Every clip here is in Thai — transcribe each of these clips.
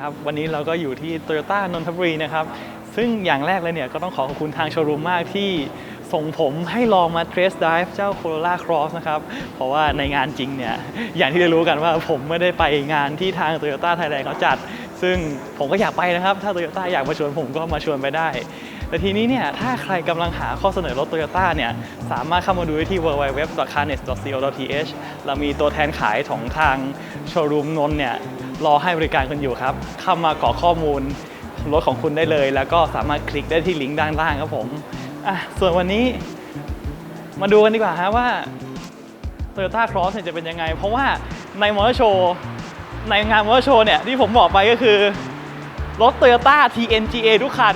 ครับวันนี้เราก็อยู่ที่ Toyota นนทบุรีนะครับ ซึ่งอย่างแรกเลยเนี่ยก็ต้องขอขอบคุณทางโชว์รูมมากที่ส่งผมให้ลองมาเทส d ด i v e เจ้า Corolla Cross นะครับ เพราะว่าในงานจริงเนี่ย อย่างที่ได้รู้กันว่าผมไม่ได้ไปงานที่ทาง Toyota Thailand เขาจัด ซึ่งผมก็อยากไปนะครับ ถ้า Toyota อยากมาชวนผมก็มาชวนไปได้ แต่ทีนี้เนี่ย ถ้าใครกำลังหาข้อเสนอรถ Toyota เนี่ย สามารถเข้ามาดูได้ที่ www.carnet.co.th เรามีตัวแทนขายของทางโชว์รูมนนเนี่ย รอให้บริการกันอยู่ครับ เข้ามาขอข้อมูลรถของคุณได้เลย แล้วก็สามารถคลิกได้ที่ลิงก์ด้านล่างครับผมอะส่วนวันนี้มาดูกันดีกว่าฮะว่า Toyota Cross เนี่ยจะเป็นยังไง เพราะว่าในมอเตอร์โชว์ในงานมอเตอร์โชว์เนี่ยที่ผมบอกไปก็คือ รถ Toyota TNGA ทุกคัน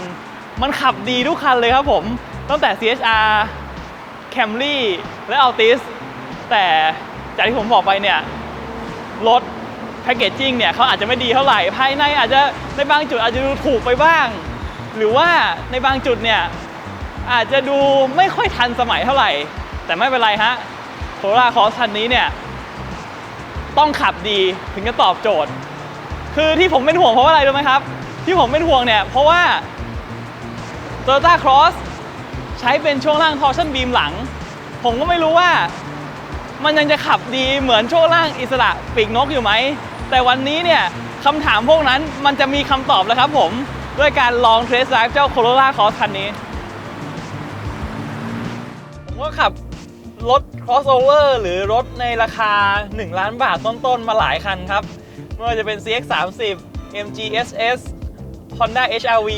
มันขับดีทุกคันเลยครับผม ตั้งแต่ CHR Camry และ Altis แต่จากที่ผมบอกไปเนี่ย รถ คเกจจิ้งเนี่ยเขาอาจจะไม่ดีเท่าไหร่ ภายในอาจจะในบางจุดอาจจะดูถูกไปบ้าง หรือว่าในบางจุดเนี่ยอาจจะดูไม่ค่อยทันสมัยเท่าไหร่ แต่ไม่เป็นไรฮะโคราคอสคันนี้เนี่ยต้องขับดีถึงจะตอบโจทย์ คือที่ผมเป็นห่วงเพราะว่าอะไรรู้ไหมครับ ที่ผมเป็นห่วงเนี่ยเพราะว่า Toyota Cross ใช้เป็นช่วงล่าง torsion beam หลัง ผมก็ไม่รู้ว่ามันยังจะขับดีเหมือนช่วงล่างอิสระปีกนกอยู่ไหม แต่วันนี้เนี่ยคำถามพวกนั้นมันจะมีคำตอบแล้วครับผม ด้วยการลองเทสไดฟ์เจ้า Corolla Cross คันนี้ ผมก็ขับรถ crossover หรือรถในราคา 1 ล้านบาทต้นๆ มาหลายคันครับ ไม่ว่าจะเป็น CX30 MG SS Honda HRV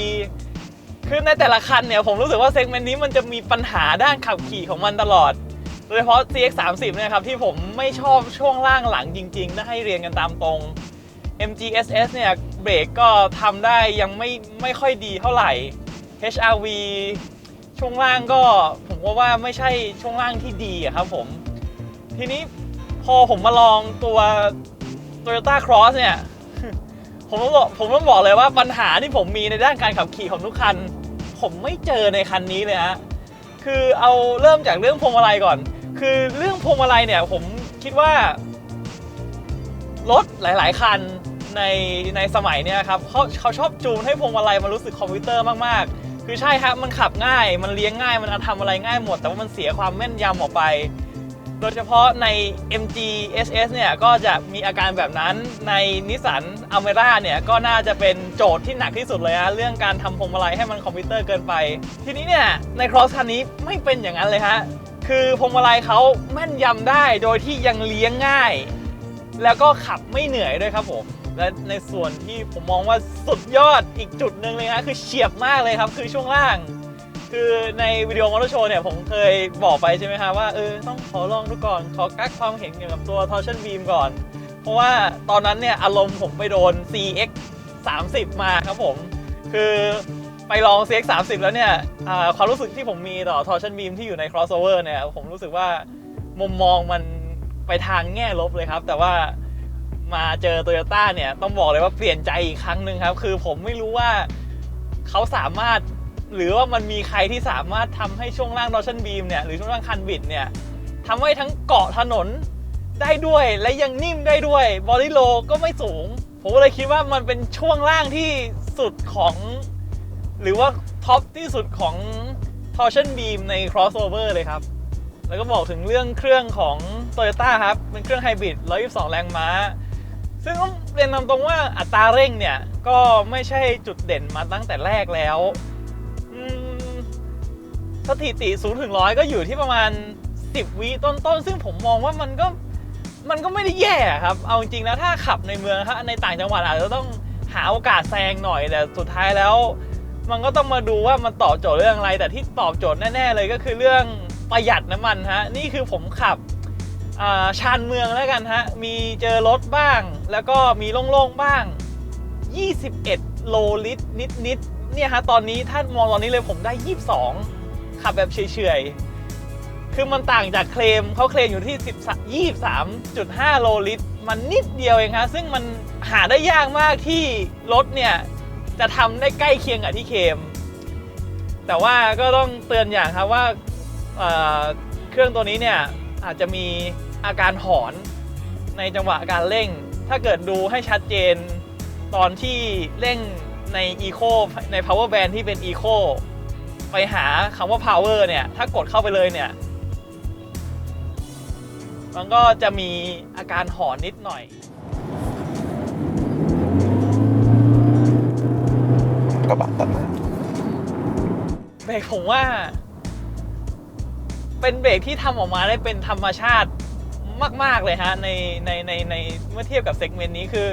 คือในแต่ละคันเนี่ย ผมรู้สึกว่าเซกเมนต์นี้มันจะมีปัญหาด้านขับขี่ของมันตลอด ดยเฉพาะ CX30 เนี่ยครับที่ผมไม่ชอบช่วงล่างหลังจริงๆถ้าให้เรียนกันตามตรง MGSS เนี่ยเบรกก็ทำได้ยังไม่ไม่ค่อยดีเท่าไหร่ HRV ช่วงล่างก็ผมว่าว่าไม่ใช่ช่วงล่างที่ดีอะครับผม ทีนี้พอผมมาลองตัว Toyota Cross เนี่ย ผมต้องบอกผมต้องบอกเลยว่าปัญหาที่ผมมีในด้านการขับขี่ของทุกคัน ผมไม่เจอในคันนี้เลยฮะคือเอาเริ่มจากเรื่องพวงมาลัยก่อน คือเรื่องพวงมาลัยเนี่ย ผมคิดว่า รถหลาย ๆ คันในในสมัยเนี้ยครับเขาเขาชอบจูนให้พวงมาลัยมันรู้สึกคอมพิวเตอร์มาก ๆ คือใช่ครับมันขับง่าย มันเลี้ยงง่าย มันทำอะไรง่ายหมด แต่ว่ามันเสียความแม่นยำออกไป โดยเฉพาะใน MG SS เนี่ยก็จะมีอาการแบบนั้นในนิสสันอเมร่าเนี่ยก็น่าจะเป็นโจทย์ที่หนักที่สุดเลยฮะเรื่องการทำพวงมาลัยให้มันคอมพิวเตอร์เกินไป ทีนี้เนี่ยใน Cross คันนี้ไม่เป็นอย่างนั้นเลยฮะ คือพวงมาลัยเขาแม่นยำได้โดยที่ยังเลี้ยงง่าย แล้วก็ขับไม่เหนื่อยด้วยครับผม และในส่วนที่ผมมองว่าสุดยอดอีกจุดหนึ่งเลยนะคือเฉียบมากเลยครับคือช่วงล่าง คือในวิดีโอมอเตอร์โชว์เนี่ยผมเคยบอกไปใช่ไหมครับว่าเออต้องขอลองดูก่อนขอกักความเห็นเกี่ยวกับตัว torsion beam ก่อน เพราะว่าตอนนั้นเนี่ยอารมณ์ผมไปโดน CX 30 มาครับผม คือ ไปลอง CX 30แล้วเนี่ยความรู้สึกที่ผมมีต่อ torsion beam ที่อยู่ใน crossover เนี่ยผมรู้สึกว่ามุมมองมันไปทางแง่ลบเลยครับ แต่ว่ามาเจอ Toyota เนี่ยต้องบอกเลยว่าเปลี่ยนใจอีกครั้งหนึ่งครับ คือผมไม่รู้ว่าเขาสามารถหรือว่ามันมีใครที่สามารถทำให้ช่วงล่าง torsion beam เนี่ยหรือช่วงล่างคันบิดเนี่ยทำให้ทั้งเกาะถนนได้ด้วยและยังนิ่มได้ด้วยบอดี้โลก็ไม่สูง ผมก็เลยคิดว่ามันเป็นช่วงล่างที่สุดของ หรือว่าท็อปที่สุดของ torsion beam ใน crossover เลยครับ แล้วก็บอกถึงเรื่องเครื่องของ Toyota ครับ เป็นเครื่องไฮบริด 122 แรงม้า ซึ่งต้องเรียนตามตรงว่าอัตราเร่งเนี่ย ก็ไม่ใช่จุดเด่นมาตั้งแต่แรกแล้วสถิติ0ถึงร้อยก็อยู่ที่ประมาณ 10 วิต้นๆ ซึ่งผมมองว่ามันก็มันก็ไม่ได้แย่ครับ เอาจริงๆแล้วถ้าขับในเมืองครับในต่างจังหวัดอาจจะต้องหาโอกาสแซงหน่อยแต่สุดท้ายแล้ว มันก็ต้องมาดูว่ามันตอบโจทย์เรื่องอะไร แต่ที่ตอบโจทย์แน่ๆเลยก็คือเรื่องประหยัดน้ำมันฮะนี่คือผมขับชานเมืองแล้วกันฮะมีเจอรถบ้าง แล้วก็มีโล่งๆบ้าง 21 โลลิตรนิดๆเนี่ยฮะตอนนี้ถ้ามองตอนนี้เลยผมได้ 22 ขับแบบเฉยๆ คือมันต่างจากเคลมเขาเคลมอยู่ที่10 23.5 โลลิตร มันนิดเดียวเองฮะซึ่งมันหาได้ยากมากที่รถเนี่ย จะทำได้ใกล้เคียงกับที่เคม แต่ว่าก็ต้องเตือนอย่างครับว่าเเครื่องตัวนี้เนี่ยอาจจะมีอาการหอนในจังหวะการเร่ง ถ้าเกิดดูให้ชัดเจนตอนที่เร่งใน Eco ใน Power Band ที่เป็น Eco ไปหาคำว่า Power เนี่ย ถ้ากดเข้าไปเลยเนี่ย มันก็จะมีอาการหอนนิดหน่อย กระบะตัดหน้าเบรกผมว่า เป็นเบรกที่ทำออกมาได้เป็นธรรมชาติมาก ๆ เลยฮะในในในในเมื่อเทียบกับเซกเมนต์นี้คือ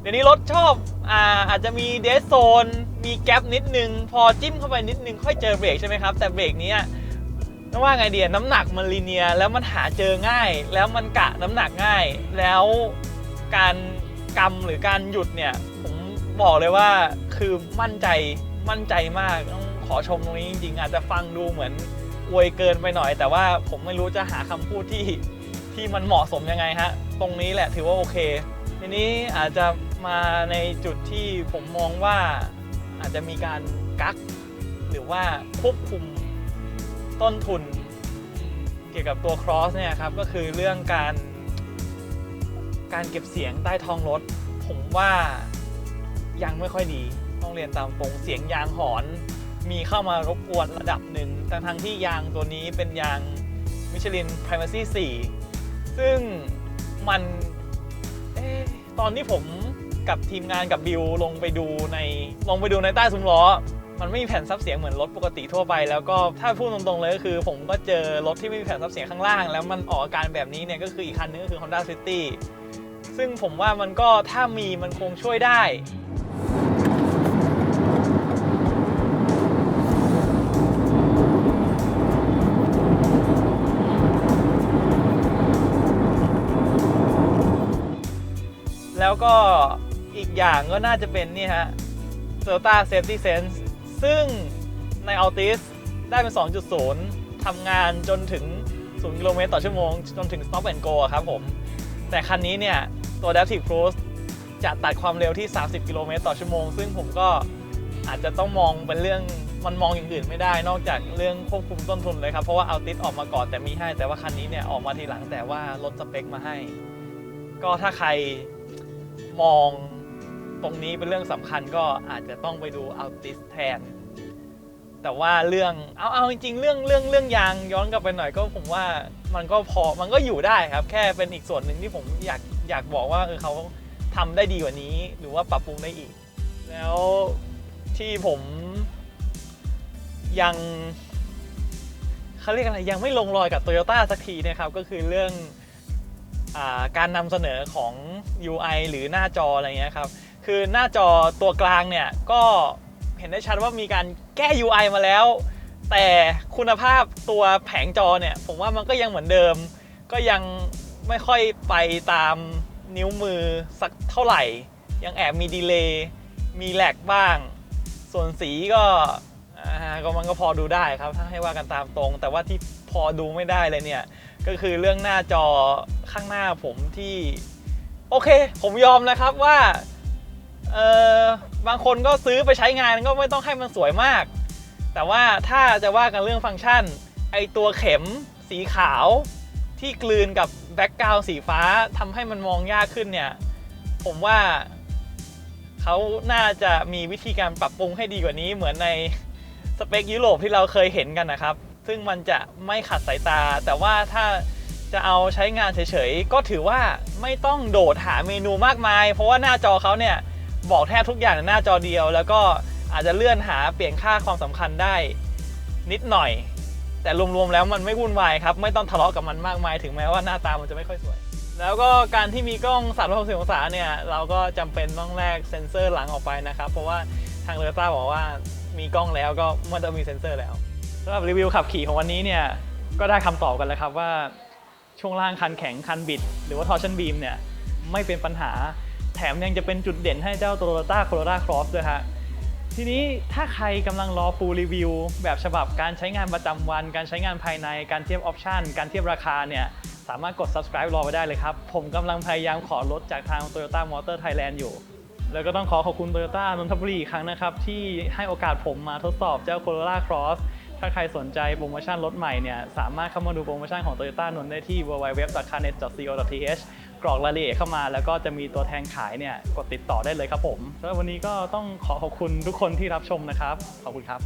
เดี๋ยวนี้รถชอบอ่าอาจจะมีเดสโซน มีแกลบนิดนึง พอจิ้มเข้าไปนิดนึง ค่อยเจอเบรกใช่ไหมครับ แต่เบรกนี้ต้องว่าไงเดียน้ำหนักมันลีเนียแล้วมันหาเจอง่าย แล้วมันกะน้ำหนักง่าย แล้วการกำหรือการหยุดเนี่ยผ บอกเลยว่าคือมั่นใจมั่นใจมากต้องขอชมตรงนี้จริงๆ อาจจะฟังดูเหมือนอวยเกินไปหน่อย แต่ว่าผมไม่รู้จะหาคำพูดที่ที่มันเหมาะสมยังไงฮะ ตรงนี้แหละถือว่าโอเค ทีนี้อาจจะมาในจุดที่ผมมองว่าอาจจะมีการกัก หรือว่าควบคุมต้นทุน เกี่ยวกับตัว cross เนี่ยครับก็คือเรื่องการ การเก็บเสียงใต้ท้องรถ ผมว่า ยังไม่ค่อยดีต้องเรียนตามตรงเสียงยางหอนมีเข้ามารบกวนระดับหนึ่งทั้งทั้งที่ยางตัวนี้เป็นยางมิชลิน Primacy 4 ซึ่งมันอตอนที่ผมกับทีมงานกับบิวลงไปดูในลงไปดูในใต้ซุ้มล้อ มันไม่มีแผ่นซับเสียงเหมือนรถปกติทั่วไป แล้วก็ถ้าพูดตรงๆเลยก็คือผมก็เจอรถที่ไม่มีแผ่นซับเสียงข้างล่าง แล้วมันออกอาการแบบนี้เนี่ยก็คืออีกคันนึงก็คือ Honda City ซึ่งผมว่ามันก็ถ้ามีมันคงช่วยได้ แล้วก็อีกอย่างก็น่าจะเป็นนี่ฮะ Toyota Safety Sense ซึ่งใน Altis ได้เป็น 2.0 ทำงานจนถึง 0 กิโลเมตรต่อชั่วโมง จนถึง Stop and Go อะครับผม แต่คันนี้เนี่ย ตัว Adaptive Cruise จะตัดความเร็วที่ 30 กิโลเมตรต่อชั่วโมง ซึ่งผมก็อาจจะต้องมองเป็นเรื่องมันมองอย่างอื่นไม่ได้ นอกจากเรื่องควบคุมต้นทุนเลยครับ เพราะว่า Altis ออกมาก่อนแต่มีให้ แต่ว่าคันนี้เนี่ยออกมาทีหลังแต่ว่าลดสเปคมาให้ ก็ถ้าใคร มองตรงนี้เป็นเรื่องสำคัญก็อาจจะต้องไปดู Altis แทน แต่ว่าเรื่องเอาเอาจริงๆ เรื่องเรื่องเรื่องยางย้อนกลับไปหน่อยก็ผมว่ามันก็พอมันก็อยู่ได้ครับ แค่เป็นอีกส่วนหนึ่งที่ผมอยากอยากบอกว่าเออเขาทำได้ดีกว่านี้ หรือว่าปรับปรุงได้อีก แล้วที่ผมยังเขาเรียกอะไรยังไม่ลงรอยกับ Toyota สักทีนะครับก็คือเรื่อง การนำเสนอของ UI หรือหน้าจออะไรเงี้ยครับ คือหน้าจอตัวกลางเนี่ยก็เห็นได้ชัดว่ามีการแก้ UI มาแล้ว แต่คุณภาพตัวแผงจอเนี่ยผมว่ามันก็ยังเหมือนเดิม ก็ยังไม่ค่อยไปตามนิ้วมือสักเท่าไหร่ ยังแอบมีดีเลย์มีแลกบ้าง ส่วนสีก็ก็มันก็พอดูได้ครับถ้าให้ว่ากันตามตรง แต่ว่าที่พอดูไม่ได้เลยเนี่ย ก็คือเรื่องหน้าจอข้างหน้าผมที่ โอเค ผมยอมนะครับว่าเออบางคนก็ซื้อไปใช้งานก็ไม่ต้องให้มันสวยมาก แต่ว่าถ้าจะว่ากันเรื่องฟังก์ชัน ไอตัวเข็มสีขาวที่กลืนกับแบ็กกราวสีฟ้าทำให้มันมองยากขึ้นเนี่ย ผมว่าเขาน่าจะมีวิธีการปรับปรุงให้ดีกว่านี้เหมือนในสเปคยุโรปที่เราเคยเห็นกันนะครับ ซึ่งมันจะไม่ขัดสายตา แต่ว่าถ้าจะเอาใช้งานเฉยๆ ก็ถือว่าไม่ต้องโดดหาเมนูมากมาย เพราะว่าหน้าจอเขาเนี่ยบอกแทบทุกอย่างในหน้าจอเดียว แล้วก็อาจจะเลื่อนหาเปลี่ยนค่าความสำคัญได้นิดหน่อย แต่รวมๆแล้วมันไม่วุ่นวายครับ ไม่ต้องทะเลาะกับมันมากมาย ถึงแม้ว่าหน้าตามันจะไม่ค่อยสวย แล้วก็การที่มีกล้อง 360 องศาเนี่ยเราก็จำเป็นต้องแลกเซ็นเซอร์หลังออกไปนะครับ เพราะว่าทางเลอต้าบอกว่ามีกล้องแล้วก็มันต้องมีเซ็นเซอร์แล้ว สำหรับรีวิวขับขี่ของวันนี้เนี่ยก็ได้คำตอบกันแล้วครับว่าช่วงล่างคันแข็งคันบิด หรือว่า torsion beam เนี่ยไม่เป็นปัญหาแถมยังจะเป็นจุดเด่นให้เจ้า Toyota Corolla Cross ด้วยฮะทีนี้ถ้าใครกำลังรอ full review แบบฉบับการใช้งานประจำวัน การใช้งานภายในการเทียบออปชันการเทียบราคาเนี่ยสามารถกด subscribe รอไว้ได้เลยครับ ผมกำลังพยายามขอลดจากทาง Toyota Motor Thailand อยู่ แล้วก็ต้องขอขอบคุณ Toyota นนทบุรีอีกครั้งนะครับ ที่ให้โอกาสผมมาทดสอบเจ้า Corolla Cross ถ้าใครสนใจโปรโมชั่นรถใหม่เนี่ยสามารถเข้ามาดูโปรโมชั่นของ Toyota นนได้ที่ www.carnet.co.th กรอกรายละเอียดเข้ามา แล้วก็จะมีตัวแทนขายเนี่ยกดติดต่อได้เลยครับผมแล้ววันนี้ก็ต้องขอขอบคุณทุกคนที่รับชมนะครับ ขอบคุณครับ